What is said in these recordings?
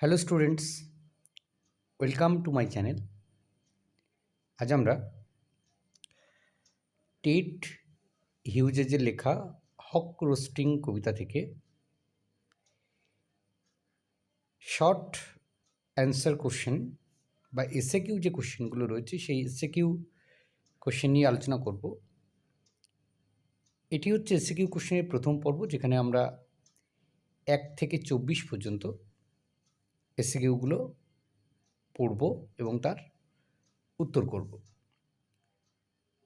Hello students, welcome to my channel. আজ আমরা TET হিউজেজের লেখা হক রোস্টিং কবিতা থেকে শর্ট অ্যান্সার কোশ্চেন বা এসে কিউ যে কোশ্চেনগুলো রয়েছে, সেই এসে কিউ কোশ্চেন নিয়ে আলোচনা করব। এটি হচ্ছে এসে কিউ কোশ্চেনের প্রথম পর্ব, যেখানে আমরা এক থেকে চব্বিশ পর্যন্ত এসিকিউগুলো পড়ব এবং তার উত্তর করব।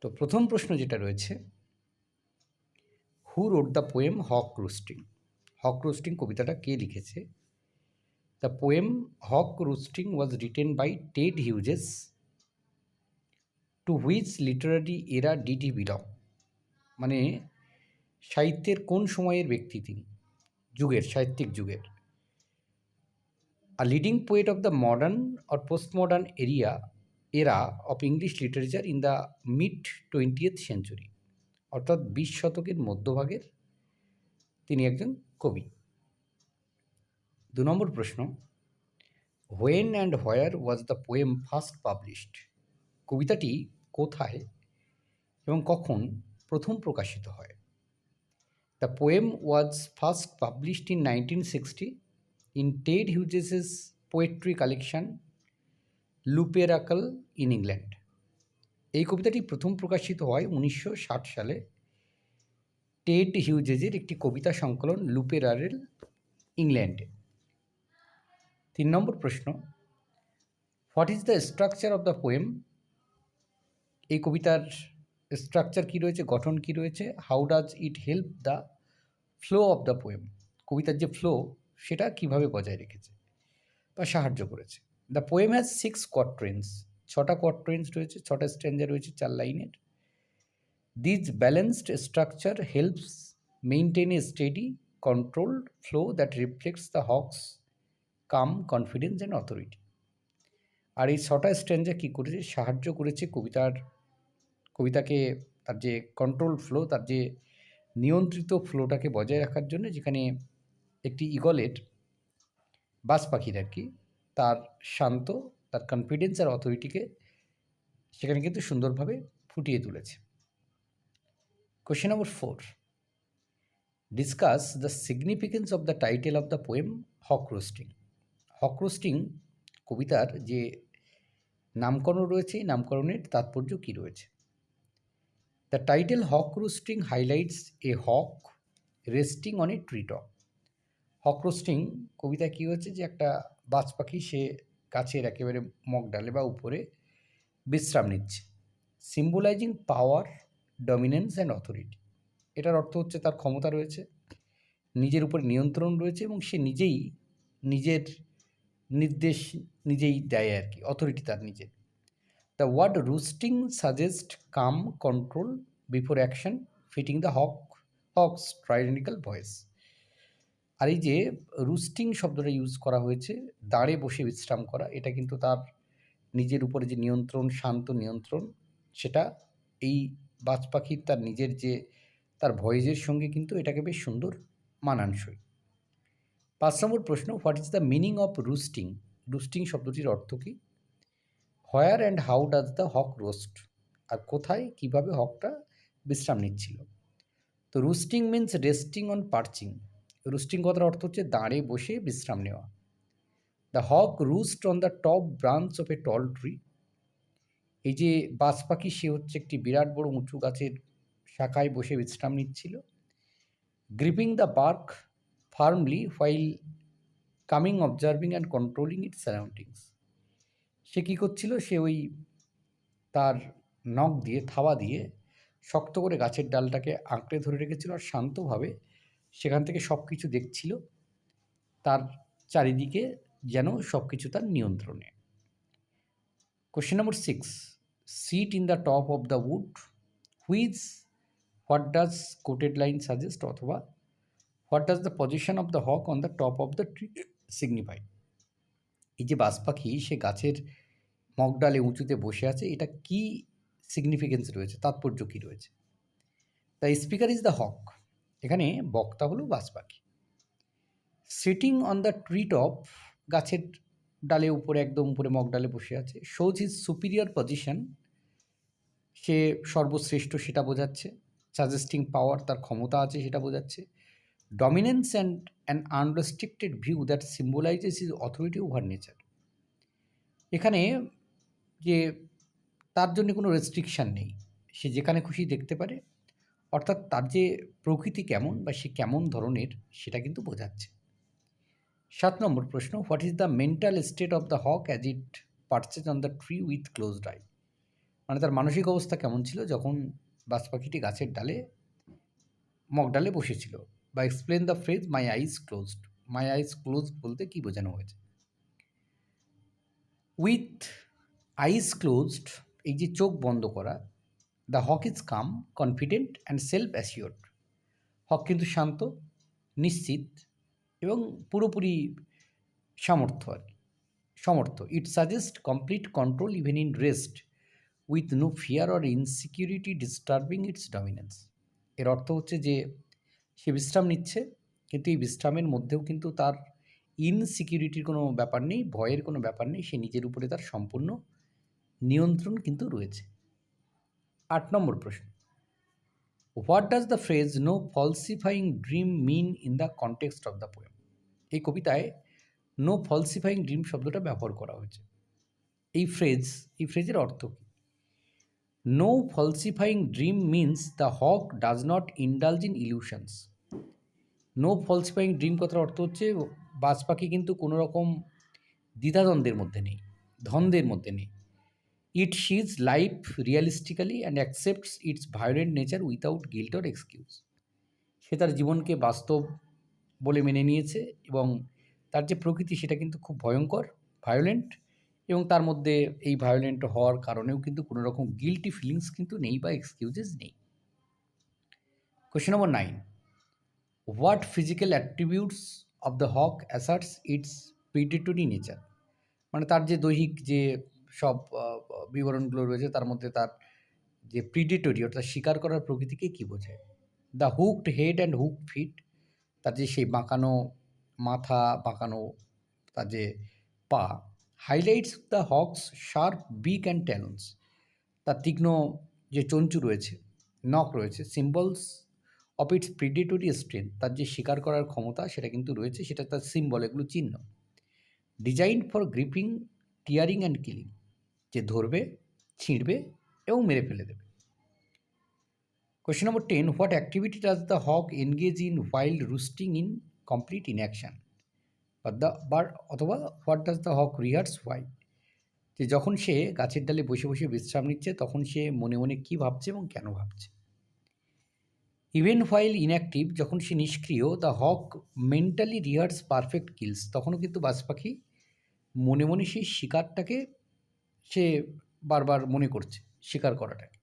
তো প্রথম প্রশ্ন যেটা রয়েছে who wrote the poem hawk roosting hawk roosting কবিতাটা কে লিখেছে? The poem hawk roosting was written by Ted Hughes to which literary era did he belong মানে সাহিত্যের কোন সময়ের ব্যক্তি তিনি? যুগের, সাহিত্যিক যুগের। A leading poet of the modern or postmodern area era of English literature in the mid 20th century, অর্থাৎ বিশ শতকের মধ্যভাগের, তিনি একজন কবি। দু নম্বর প্রশ্ন when and where was the poem first published কবিতাটি কোথায় এবং কখন প্রথম প্রকাশিত হয়? The poem was first published in nineteen sixty in Ted Hughes's poetry collection Lupercal in England এই কবিতাটি প্রথম প্রকাশিত হয় উনিশশো ষাট সালে। টেড হিউজেজের একটি কবিতা সংকলন লুপেরারেল ইংল্যান্ডে তিন নম্বর প্রশ্ন what is the structure of the poem এই কবিতার স্ট্রাকচার কী রয়েছে, গঠন কী রয়েছে? How does it help the flow of the poem কবিতার যে ফ্লো সেটা কীভাবে বজায় রেখেছে বা সাহায্য করেছে। The poem has six quatrains ছটা কোয়াট্রেন্স রয়েছে, ছটা স্ট্যান্ডার রয়েছে, চার লাইনের this balanced structure helps maintain a steady controlled flow that reflects the hawk's calm confidence and authority আর এই ছটা স্ট্যান্ডার কী করেছে? সাহায্য করেছে কবিতার, কবিতাকে তার যে কন্ট্রোল ফ্লো তার যে নিয়ন্ত্রিত ফ্লোটাকে বজায় রাখার জন্য, যেখানে একটি ইগলের বাস পাখির আর কি, তার শান্ত, তার কনফিডেন্স আর অথরিটিকে সেখানে কিন্তু সুন্দরভাবে ফুটিয়ে তুলেছে। Question number four discuss the significance of the title of the poem hawk roosting hawk roosting কবিতার যে নামকরণ রয়েছে, এই নামকরণের তাৎপর্য কী রয়েছে? The title hawk roosting highlights a hawk resting on a tree top hawk roosting কবিতায় কী হচ্ছে যে একটা বাজ পাখি সে গাছের একেবারে মগ ডালে বা উপরে বিশ্রাম নিচ্ছে। Symbolizing power dominance and authority এটার অর্থ হচ্ছে তার ক্ষমতা রয়েছে, নিজের উপর নিয়ন্ত্রণ রয়েছে এবং সে নিজেই নিজের নির্দেশ নিজেই দেয় আর কি অথরিটি তার নিজের। The word roosting suggest calm control before action fitting the hawk hawk's tyrannical voice আর এই যে রুস্টিং শব্দটা ইউজ করা হয়েছে, দাঁড়ে বসে বিশ্রাম করা, এটা কিন্তু তার নিজের উপরে যে নিয়ন্ত্রণ, শান্ত নিয়ন্ত্রণ, সেটা এই বাজ পাখির তার নিজের যে তার ভয়েজের সঙ্গে কিন্তু এটাকে বেশ সুন্দর মানানসই। পাঁচ নম্বর প্রশ্ন what is the meaning of roosting roosting শব্দটির অর্থ কী? Where and how does the hawk roost আর কোথায়, কীভাবে হকটা বিশ্রাম নিচ্ছিল? তো roosting means resting on perching roosting কথার অর্থ হচ্ছে দাঁড়ে বসে বিশ্রাম নেওয়া। The hawk roost on the top branch of a tall tree এই যে বাজ পাখি, সে হচ্ছে একটি বিরাট বড় উঁচু গাছের শাখায় বসে বিশ্রাম নিচ্ছিল। Gripping the bark firmly while calming observing and controlling it surroundings সে কী করছিল? সে ওই তার নখ দিয়ে, থাবা দিয়ে শক্ত করে গাছের ডালটাকে আঁকড়ে ধরে রেখেছিল আর শান্তভাবে সেখান থেকে সব কিছু দেখছিল। তার চারিদিকে যেন সব কিছু তার নিয়ন্ত্রণে। Question number six sit in the top of the wood which what does quoted line suggest অথবা what does the position of the hawk on the top of the tree signify এই যে বাস পাখি, সে গাছের মগডালে উঁচুতে বসে আছে, এটা কি সিগনিফিকেন্স রয়েছে, তাৎপর্য কী রয়েছে? The speaker is the hawk এখানে বক্তা হলো বাজ পাখি sitting on the tree top গাছের ডালে উপরে একদম উপরে মগ ডালে বসে আছে। শোজ হিজ সুপিরিয়র পজিশন সে সর্বশ্রেষ্ঠ সেটা বোঝাচ্ছে। সাজেস্টিং পাওয়ার তার ক্ষমতা আছে সেটা বোঝাচ্ছে। Dominance and an unrestricted view that symbolises is authority over nature এখানে যে তার জন্য কোনো রেস্ট্রিকশান নেই। সে যেখানে খুশি দেখতে পারে। অর্থাৎ তার যে প্রকৃতি কেমন বা সে কেমন ধরনের সেটা কিন্তু বোঝাচ্ছে। সাত নম্বর প্রশ্ন, what is the mental state of the hawk as it perches on the tree with closed eye? মানে তার মানসিক অবস্থা কেমন ছিল যখন বাজ পাখিটি গাছের ডালে, মগ ডালে বসেছিল? বা explain the phrase my eyes closed my eyes closed বলতে কী বোঝানো হয়েছে? উইথ আইস ক্লোজড, এই যে চোখ বন্ধ করা the hawk is calm confident and self assured hawk কিন্তু শান্ত, নিশ্চিত এবং পুরোপুরি সামর্থ্য আর কি, সমর্থ। It suggest complete control even in rest with no fear or insecurity disturbing its dominance এর অর্থ হচ্ছে যে সে বিশ্রাম নিচ্ছে, কিন্তু এই বিশ্রামের মধ্যেও কিন্তু তার ইনসিকিউরিটির কোনো ব্যাপার নেই, ভয়ের কোনো ব্যাপার নেই, সে নিজের উপরে তার সম্পূর্ণ নিয়ন্ত্রণ কিন্তু রয়েছে। আট নম্বর প্রশ্ন। What does the phrase no falsifying dream mean in the context of the poem এই কবিতায় নো ফলসিফাইং ড্রিম শব্দটা ব্যবহার করা হয়েছে। এই ফ্রেজ এই ফ্রেজের অর্থ কী? No falsifying dream means the hawk does not indulge in illusions no falsifying dream কথার অর্থ হচ্ছে বাজ পাখি কিন্তু কোনো রকম দ্বিধাদ্বন্দ্বের মধ্যে নেই দ্বন্দ্বের মধ্যে নেই। It sees life realistically and accepts its violent nature without guilt or excuse সে তার জীবনকে বাস্তব বলে মেনে নিয়েছে এবং তার যে প্রকৃতি সেটা কিন্তু খুব ভয়ঙ্কর ভায়োলেন্ট এবং তার মধ্যে এই ভায়োলেন্ট হওয়ার কারণেও কিন্তু কোনো রকম গিলটি ফিলিংস কিন্তু নেই বা এক্সকিউজেস নেই। Question number nine what physical attributes of the hawk asserts its predatory nature মানে তার যে দৈহিক যে সব বিবরণগুলো রয়েছে, তার মধ্যে তার যে প্রিডেটরি অর্থাৎ শিকার করার প্রকৃতিকে কী বোঝায়? The hooked head and hook feet তার যে সেই বাঁকানো মাথা, বাঁকানো তার যে পা highlights the hawk's sharp beak and talons তার তীক্ষ্ণ যে চঞ্চু রয়েছে, নখ রয়েছে symbols of its predatory strength তার যে শিকার করার ক্ষমতা সেটা কিন্তু রয়েছে, সেটা তার সিম্বল এগুলো চিহ্ন। Design for gripping tearing and killing যে ধরবে, ছিঁড়বে এবং মেরে ফেলে দেবে। Question number ten what activity does the hawk engage in while roosting in complete inaction বা দ্য বার অথবা what does the hawk rehearse why যে যখন সে গাছের ডালে বসে বসে বিশ্রাম নিচ্ছে, তখন সে মনে মনে কী ভাবছে এবং কেন ভাবছে? ইভেন হোয়াইল ইনঅ্যাক্টিভ যখন সে নিষ্ক্রিয় the hawk mentally rehearse perfect kills তখনও কিন্তু বাজ পাখি মনে মনে সেই শিকারটাকে সে বারবার মনে করছে, স্বীকার করাটাকে।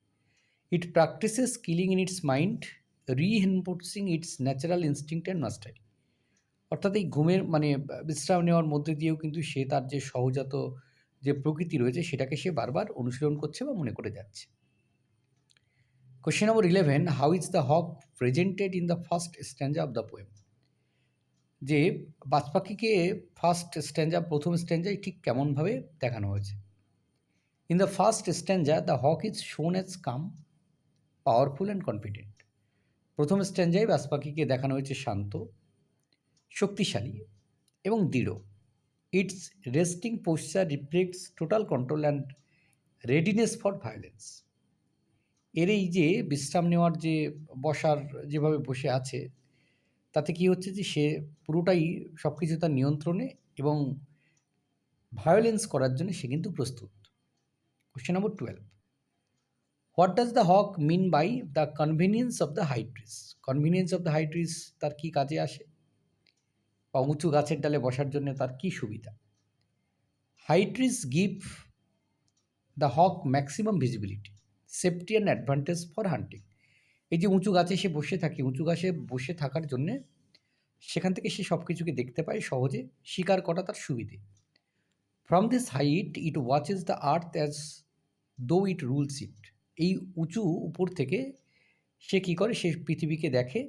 It practises killing in its mind reinforcing its natural instinct and mastery অর্থাৎ এই ঘুমের মানে বিশ্রাম নেওয়ার মধ্যে দিয়েও কিন্তু সে তার যে সহজাত যে প্রকৃতি রয়েছে, সেটাকে সে বারবার অনুশীলন করছে বা মনে করে যাচ্ছে। Question number eleven how is the hawk presented in the first stanza of the poem যে বাজপাখিকে ফার্স্ট স্ট্যান্ডা প্রথম স্ট্যান্ডায় ঠিক কেমনভাবে দেখানো হয়েছে। In the first stanza the hawk is shown as calm powerful and confident প্রথম স্ট্যান্ডায় বাজ পাখিকে দেখানো হয়েছে শান্ত, শক্তিশালী এবং দৃঢ়। It's resting posture reflects total control and readiness for violence এর এই যে বিশ্রাম নেওয়ার যে বসার যেভাবে বসে আছে, তাতে কি হচ্ছে যে সে পুরোটাই সব কিছু তার নিয়ন্ত্রণে এবং ভায়োলেন্স করার জন্য সে কিন্তু প্রস্তুত। Question number twelve what does the hawk mean by the convenience of the high trees convenience of the high trees তার কী কাজে আসে? বা উঁচু গাছের ডালে বসার জন্য তার কী সুবিধা? High trees give the hawk maximum visibility safety and advantage for hunting এই যে উঁচু গাছে সে বসে থাকে, উঁচু গাছে বসে থাকার জন্যে সেখান থেকে সে সব কিছুকে দেখতে পায় সহজে, শিকার করা তার সুবিধে। From this height it watches the earth as though it rules ইট। এই উঁচু উপর থেকে সে কী করে? সে পৃথিবীকে দেখে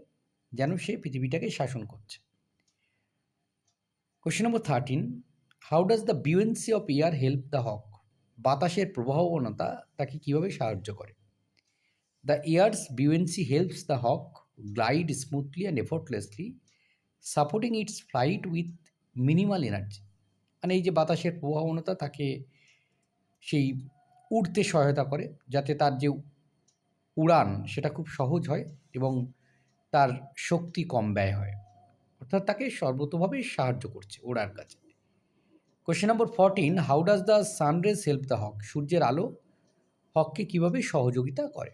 যেন সে পৃথিবীটাকে শাসন করছে। Question number thirteen how does the buoyancy of air help the hawk বাতাসের প্রবাহবনতা তাকে কীভাবে সাহায্য করে? The air's buoyancy helps the hawk glide smoothly and effortlessly supporting its flight with minimal energy মানে এই যে বাতাসের প্রবাহবনতা তাকে সেই উড়তে সহায়তা করে, যাতে তার যে উড়ান সেটা খুব সহজ হয় এবং তার শক্তি কম ব্যয় হয়। অর্থাৎ তাকে সর্বতোভাবে সাহায্য করছে ওড়ার কাছে question number fourteen how does the sunrays help the hawk সূর্যের আলো হককে কীভাবে সহযোগিতা করে?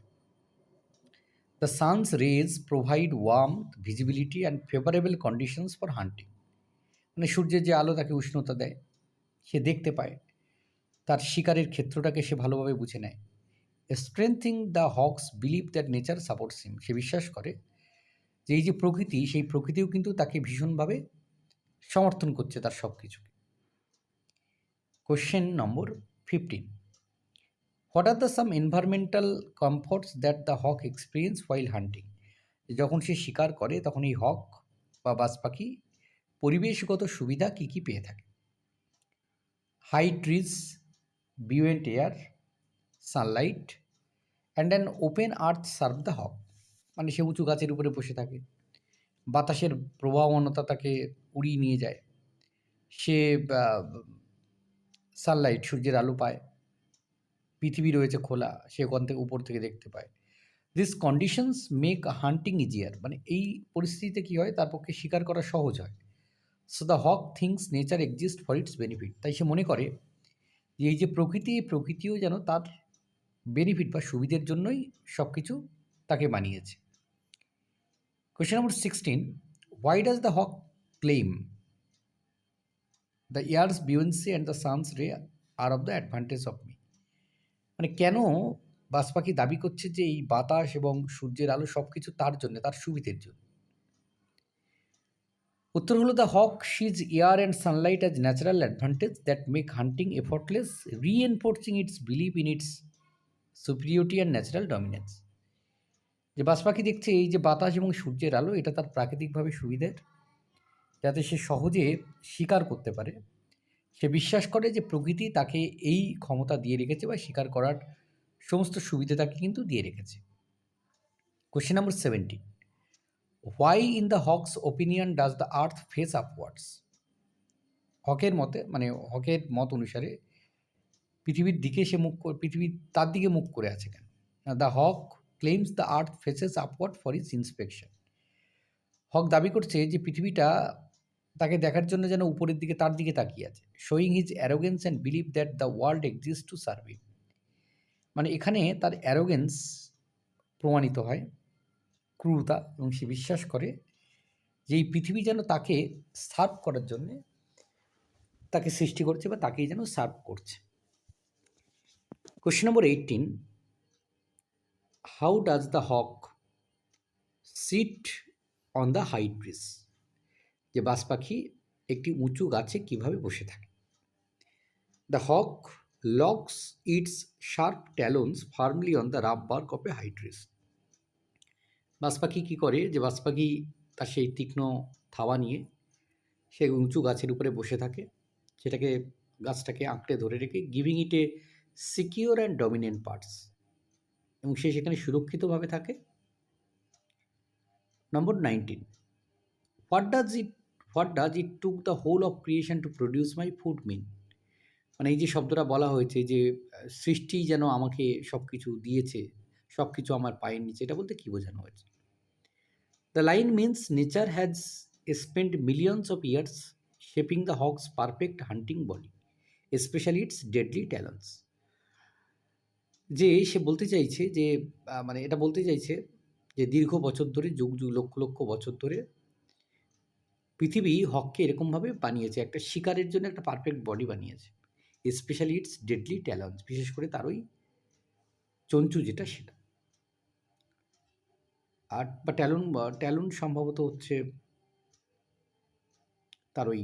The sun's rays provide warm visibility and favourable conditions for hunting মানে সূর্যের যে আলো তাকে উষ্ণতা দেয়, সে দেখতে পায়। তার শিকারের ক্ষেত্রটাকে সে ভালোভাবে বুঝে নেয়। Strengthening the hawk's belief that nature supports him সে বিশ্বাস করে যে এই যে প্রকৃতি, সেই প্রকৃতিও কিন্তু তাকে ভীষণভাবে সমর্থন করছে তার সব কিছুকে question number fifteen what are the some environmental comforts that the hawk experience while hunting যখন সে শিকার করে, তখন এই হক বা বাজ পাখি পরিবেশগত সুবিধা কী কী পেয়ে থাকে? High trees buoyant air sunlight and an open earth serve the hawk মানে সে উঁচু গাছের উপরে বসে থাকে। বাতাসের প্রবাহমানতা তাকে উড়িয়ে নিয়ে যায়। সে সানলাইট সূর্যের আলো পায়। পৃথিবী রয়েছে খোলা, সে ওখান থেকে উপর থেকে দেখতে পায়। This conditions make hunting easier মানে এই পরিস্থিতিতে কী হয়? তার পক্ষে শিকার করা সহজ হয়। So the hawk thinks nature exist for its benefit তাই সে মনে করে এই যে প্রকৃতি, প্রকৃতিও যেন তার বেনিফিট বা সুবিধের জন্যই সব কিছু তাকে বানিয়েছে। Question number sixteen why does the hawk claim the air's buoyancy and the sun's ray are of the advantage of me মানে কেন বাস পাখি দাবি করছে যে, এই বাতাস এবং সূর্যের আলো সব কিছু তার জন্য, তার সুবিধের জন্য? উত্তর হলো the hawk sees air and sunlight as natural advantage that make hunting effortless reinforcing its belief in its superiority and natural dominance যে বাস পাখি দেখছে, এই যে বাতাস এবং সূর্যের আলো, এটা তার প্রাকৃতিকভাবে সুবিধের, যাতে সে সহজে শিকার করতে পারে। সে বিশ্বাস করে যে প্রকৃতি তাকে এই ক্ষমতা দিয়ে রেখেছে বা শিকার করার সমস্ত সুবিধা তাকে কিন্তু দিয়ে রেখেছে। Question number seventeen why in the hawk's opinion does the earth face upwards হকের মতে মানে হকের মত অনুসারে, পৃথিবীর দিকে সে মুখ পৃথিবী তার দিকে মুখ করে আছে কেন? The hawk claims the earth faces upward for his inspection hawk দাবি করছে যে পৃথিবীটা তাকে দেখার জন্য যেন উপরের দিকে তার দিকে তাকিয়ে আছে showing his arrogance and belief that the world exist to serve মানে এখানে তার অ্যারোগেন্স প্রমাণিত হয়। ক্রুরতা এবং সে বিশ্বাস করে যে এই পৃথিবী যেন তাকে সার্ভ করার জন্যে তাকে সৃষ্টি করছে বা তাকেই যেন সার্ভ করছে। Question number eighteen how does the hawk sit on the high trees যে বাস পাখি একটি উঁচু গাছে কীভাবে বসে থাকে? The hawk locks its sharp talons firmly on the rough bark of a high trees বাস পাখি কী করে? যে বাস পাখি তার সেই তীক্ষ্ণ থাওয়া নিয়ে সে উঁচু গাছের উপরে বসে থাকে। সেটাকে, গাছটাকে আঁকড়ে ধরে রেখে giving it a secure and dominant parts এবং সে সেখানে সুরক্ষিতভাবে থাকে। Number nineteen what does it what does it took the whole of creation to produce my foot mean মানে এই যে শব্দটা বলা হয়েছে যে, সৃষ্টি যেন আমাকে সব কিছু দিয়েছে সব কিছু আমার পায়ের নিচে, এটা বলতে কী বোঝানো হয়েছে? The line means nature has spend millions of years shaping the hawk's perfect hunting body specially its deadly talents যে সে বলতে চাইছে যে মানে এটা বলতে চাইছে যে দীর্ঘ বছর ধরে, যুগ যুগ, লক্ষ লক্ষ বছর ধরে পৃথিবী হককে এরকমভাবে বানিয়েছে, একটা শিকারের জন্য একটা পারফেক্ট বডি বানিয়েছে স্পেশালি ইটস ডেডলি ট্যালেন্টস বিশেষ করে তার ওই চঞ্চু যেটা সেটা। আর বা ট্যালন ট্যালন সম্ভবত হচ্ছে তার ওই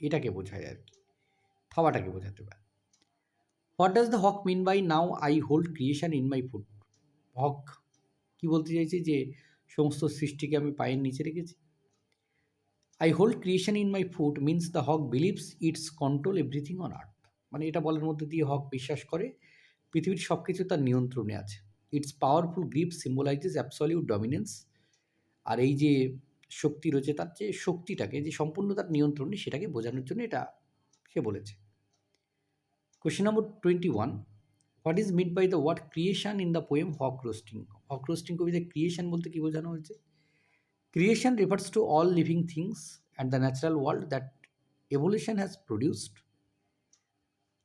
এটাকে বোঝায় আর কি খাওয়াটাকে বোঝাতে পারে। What does the hawk mean by now I hold creation in my foot hawk কি বলতে চাইছে? যে সমস্ত সৃষ্টিকে আমি পায়ের নিচে রেখেছি। I hold creation in my foot means the hawk believes its control everything on earth মানে এটা বলার মধ্যে দিয়ে হক বিশ্বাস করে, পৃথিবীর সব কিছু তার নিয়ন্ত্রণে আছে। Its powerful grip symbolises absolute dominance আর এই যে শক্তি রয়েছে, তার যে শক্তিটাকে, যে সম্পূর্ণ তার নিয়ন্ত্রণে সেটাকে বোঝানোর জন্য এটা সে বলেছে। Question number twenty one what is meant by the word creation in the poem Hawk Roosting Hawk Roosting কবিতায় ক্রিয়েশন বলতে কী বোঝানো হয়েছে? Creation refers to all living things and the natural world that evolution has produced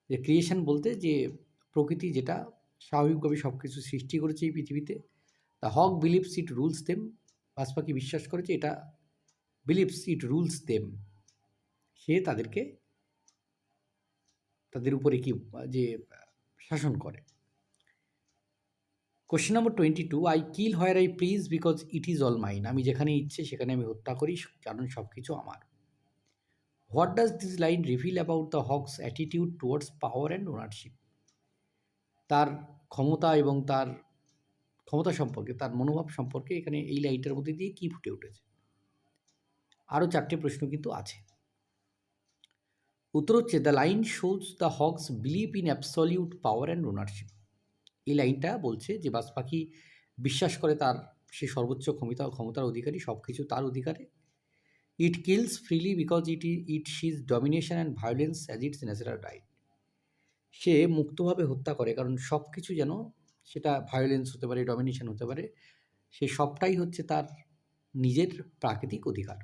যে creation বলতে যে প্রকৃতি যেটা স্বাভাবিকভাবে সব কিছু সৃষ্টি করেছে এই পৃথিবীতে। The hawk believes it rules them বাজ পাখি বিশ্বাস করেছে এটা বিলিভস ইট রুলস দেম সে তাদেরকে, তাদের উপরে কি, যে শাসন করে। Question number twenty two I kill where I please because it is all mine আমি যেখানে ইচ্ছে সেখানে আমি হত্যা করি, কারণ সব কিছু আমার। What does this line reveal about the hawk's attitude towards power and ownership তার ক্ষমতা এবং তার ক্ষমতা সম্পর্কে, তার মনোভাব সম্পর্কে এখানে এই লাইনটার মধ্যে দিয়ে কী ফুটে উঠেছে? আরও চারটে প্রশ্ন কিন্তু আছে। উত্তর হচ্ছে the line shows the hawk's belief in absolute power and ownership এই লাইনটা বলছে যে বাজ পাখি বিশ্বাস করে তার সে সর্বোচ্চ ক্ষমতা, ক্ষমতার অধিকারী সব কিছু তার অধিকারে। It kills freely because it it sees domination and violence as its natural right সে মুক্তভাবে হত্যা করে। কারণ সব কিছু যেন সেটা ভায়োলেন্স হতে পারে ডমিনেশন হতে পারে, সে সবটাই হচ্ছে তার নিজের প্রাকৃতিক অধিকার।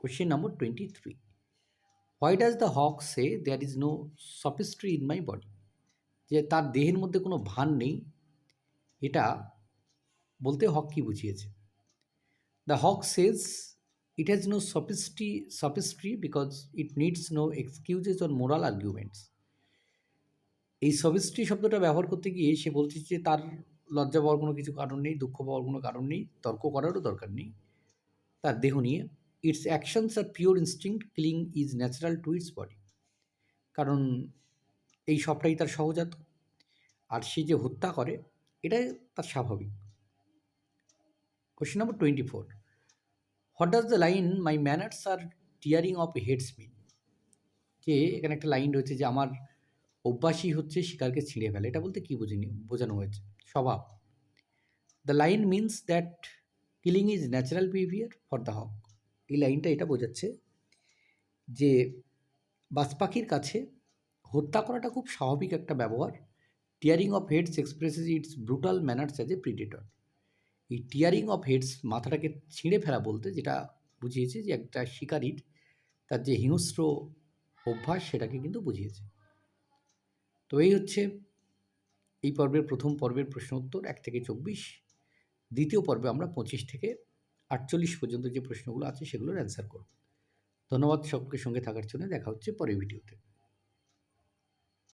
Question number twenty three why does the hawk say there is no sophistry in my body যে তার দেহের মধ্যে কোনো ভান নেই, এটা বলতে হক কি বুঝিয়েছে? The hawk says it has no sophistry sophistry because it needs no excuses on moral arguments এই সবিস্ট্রি শব্দটা ব্যবহার করতে গিয়ে সে বলছে যে তার লজ্জা পাওয়ার কোনো কিছু কারণ নেই, দুঃখ পাওয়ার কোনো কারণ নেই, তর্ক করারও দরকার নেই। তার দেহ নিয়ে its actions are pure instinct killing is natural to its body কারণ এই সবটাই তার সহজাত, আর সে যে হত্যা করে, এটাই তার স্বাভাবিক। Question number twenty four what does the line my manners are tearing off heads mean যে এখানে একটা লাইন রয়েছে যে, আমার অভ্যাসই হচ্ছে শিকারকে ছিঁড়ে ফেলে। এটা বলতে কী বুঝিনি, বোঝানো হয়েছে? স্বভাব। The line means that killing is natural behaviour for the hawk এই লাইনটা এটা বোঝাচ্ছে যে বাজ পাখির কাছে হত্যা করাটা খুব স্বাভাবিক একটা ব্যবহার। Tearing of heads expresses its brutal manners as a predator এই টিয়ারিং অফ হেডস মাথাটাকে ছিঁড়ে ফেলা বলতে যেটা বুঝিয়েছে যে একটা শিকারীর তার যে হিংস্র অভ্যাস সেটাকে কিন্তু বুঝিয়েছে। তো এই হচ্ছে এই পর্বের প্রথম পর্বের প্রশ্ন উত্তর, এক থেকে চব্বিশ। দ্বিতীয় পর্বে আমরা পঁচিশ থেকে আটচল্লিশ পর্যন্ত যে প্রশ্নগুলো আছে সেগুলোর অ্যান্সার করব। ধন্যবাদ সকলকে সঙ্গে থাকার জন্য। দেখা হচ্ছে পরের ভিডিওতে